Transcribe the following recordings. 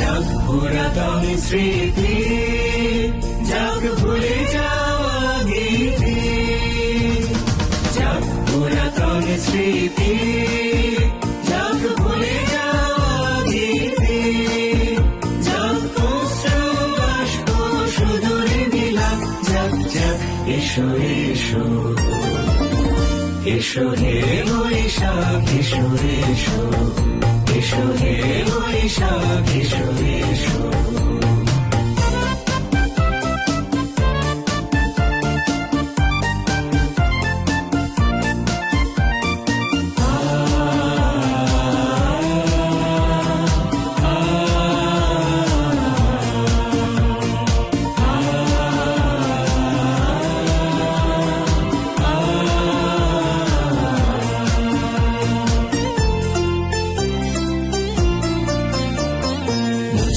যাক পুরাতন স্মৃতি যাক ভুলে যাওয়া গীতি যাক পুরাতন স্মৃতি যাক ভুলে যাওয়া গীতি যাক বাষ্প সুদূরে বিলাপ যাক যাক এসো এসো এসো হে বৈশাখ এসো এসো এসো হে বৈশাখ এসো এসো।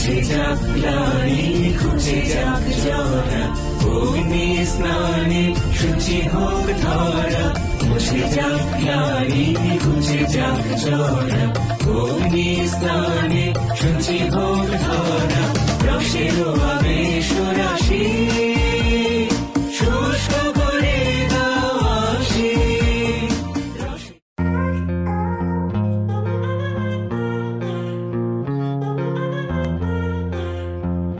মুছে যাক গ্লানি খুঁজে যাক জরা অগ্নি স্নানে শুচি হোক ধরা মুছে যাক গ্লানি খুঁজে যাক জরা অগ্নি স্নানে শুচি হোক ধরা রসের আবেশরা